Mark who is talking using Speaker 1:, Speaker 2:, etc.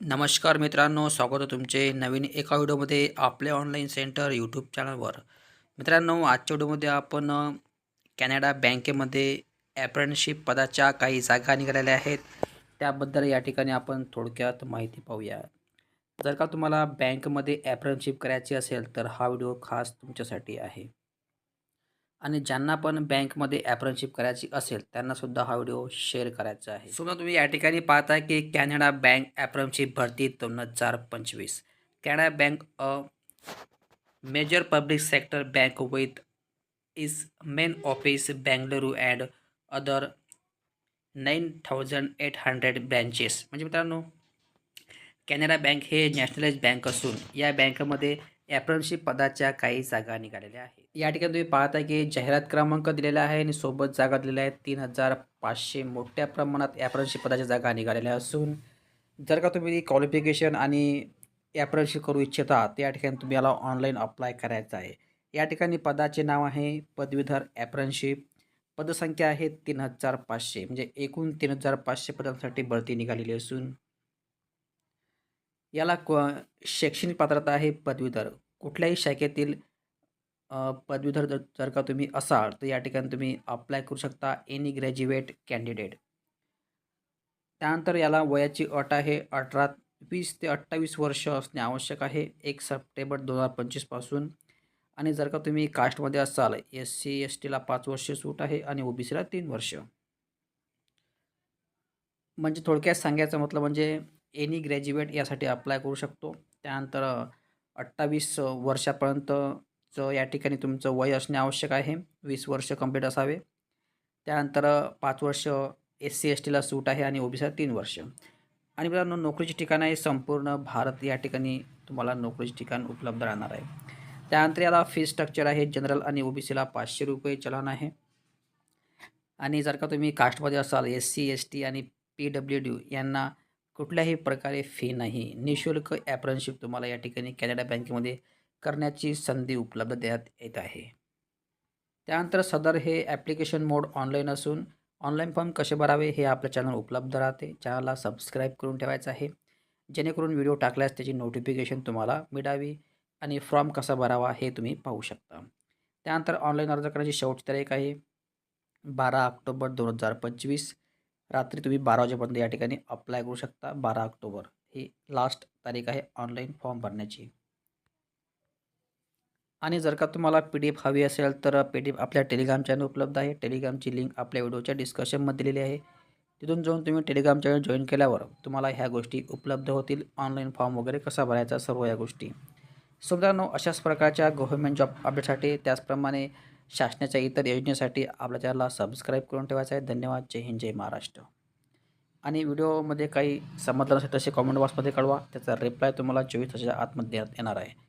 Speaker 1: नमस्कार मित्रांनो स्वागत आहे तुमचे नवीन एका व्हिडिओमध्ये आपले ऑनलाईन सेंटर यूट्यूब चॅनलवर मित्रांनो आजच्या व्हिडिओमध्ये आपण कॅनडा बँकेमध्ये ॲप्रेंटशिप पदाच्या काही जागा निघालेल्या आहेत. त्याबद्दल या ठिकाणी आपण थोडक्यात माहिती पाहूया. जर का तुम्हाला बँकमध्ये ॲप्रेंटशिप करायची असेल तर हा व्हिडिओ खास तुमच्यासाठी आहे. आणि ज्यांना पण बँकमध्ये ॲप्रनशिप करायची असेल त्यांनासुद्धा हा व्हिडिओ शेअर करायचा आहे. समजा तुम्ही या ठिकाणी पाहता की कॅनडा बँक ॲप्रनशिप भरती दोन हजार पंचवीस. Canara bank a major public sector bank with is main office Bengaluru and other nine thousand eight hundred branches म्हणजे मित्रांनो कॅनरा बँक हे नॅशनलाइज बँक असून या बँकमध्ये ॲप्रनशिप पदाच्या काही जागा निघालेल्या आहेत. या ठिकाणी तुम्ही पाहता की जाहिरात क्रमांक दिलेला आहे आणि सोबत जागा दिलेल्या आहेत तीन हजार पाचशे मोठ्या प्रमाणात ॲप्रनशिप पदाच्या जागा निघालेल्या असून जर का तुम्ही क्वालिफिकेशन आणि ॲप्रनशिप करू इच्छिता तर या ठिकाणी तुम्ही याला ऑनलाईन अप्लाय करायचं आहे. या ठिकाणी पदाचे नाव आहे पदवीधर ॲप्रनशिप पदसंख्या आहे तीन हजार पाचशे म्हणजे एकूण तीन हजार पाचशे पदांसाठी भरती निघालेली असून याला क शैक्षणिक पात्रता आहे पदवीधर. कुठल्याही शाखेतील पदवीधर जर जर का तुम्ही असाल तर या ठिकाणी तुम्ही अप्लाय करू शकता एनी ग्रॅज्युएट कॅन्डिडेट त्यानंतर याला वयाची अट आहे अठरा वीस ते अठ्ठावीस वर्ष असणे आवश्यक आहे. एक सप्टेंबर दोन हजार पंचवीसपासून आणि जर का तुम्ही कास्टमध्ये असाल एस सी एस टीला पाच वर्ष सूट आहे आणि ओ बी सीला तीन वर्ष. म्हणजे थोडक्यात सांगायचं म्हटलं म्हणजे एनी ग्रॅज्युएट यासाठी अप्लाय करू शकतो. त्यानंतर अठ्ठावीस वर्षापर्यंतचं या ठिकाणी तुमचं वय असणे आवश्यक आहे. वीस वर्ष कंप्लीट असावे. त्यानंतर पाच वर्ष एस सी एस टीला सूट आहे आणि ओ बी सीला तीन वर्ष. आणि मित्रांनो नोकरीची ठिकाण आहे. संपूर्ण भारत या ठिकाणी तुम्हाला नोकरीचे ठिकाण उपलब्ध राहणार आहे. त्यानंतर याला फी स्ट्रक्चर आहे. जनरल आणि ओ बी सीला पाचशे रुपये चलन आहे. आणि जर का तुम्ही कास्टमध्ये असाल एस सी एस टी आणि पी डब्ल्यू डी यांना कुठल्याही प्रकारे फी नाही. निशुल्क ॲप्रनशिप तुम्हाला या ठिकाणी कॅनडा बँकेमध्ये करण्याची संधी उपलब्ध देण्यात येत आहे. त्यानंतर सदर हे ॲप्लिकेशन मोड ऑनलाईन असून ऑनलाईन फॉर्म कसे भरावे हे आपल्या चॅनल उपलब्ध राहते. चॅनलला सबस्क्राईब करून ठेवायचं आहे. जेणेकरून व्हिडिओ टाकल्यास त्याची नोटिफिकेशन तुम्हाला मिळावी आणि फॉर्म कसा भरावा हे तुम्ही पाहू शकता. त्यानंतर ऑनलाईन अर्ज करण्याची शेवटची तारीख आहे. बारा ऑक्टोबर दोन हजार पंचवीस. रात्री तुम्ही बारा वाजेपर्यंत या ठिकाणी अप्लाय करू शकता. बारा ऑक्टोबर ही लास्ट तारीख आहे ऑनलाईन फॉर्म भरण्याची. आणि जर का तुम्हाला पी डी एफ हवी असेल तर पी डी एफ आपल्या टेलिग्राम चॅनल उपलब्ध आहे. टेलिग्रामची लिंक आपल्या व्हिडिओच्या डिस्कशनमध्ये दिलेली आहे. तिथून जाऊन तुम्ही टेलिग्राम चॅनल जॉईन केल्यावर तुम्हाला ह्या गोष्टी उपलब्ध होतील. ऑनलाईन फॉर्म वगैरे कसा भरायचा सर्व या गोष्टी. सो मित्रांनो अशाच प्रकारच्या गव्हर्मेंट जॉब अपडेटसाठी त्याचप्रमाणे शासनाच्या इतर योजनेसाठी आपल्या चॅनलला सबस्क्राईब करून ठेवायचं आहे. धन्यवाद. जय हिंद जय महाराष्ट्र. आणि व्हिडिओमध्ये काही समजलं नसेल तसे कॉमेंट बॉक्समध्ये कळवा त्याचा रिप्लाय तुम्हाला चोवीस तासाच्या आतमध्ये देण्यात येणार आहे.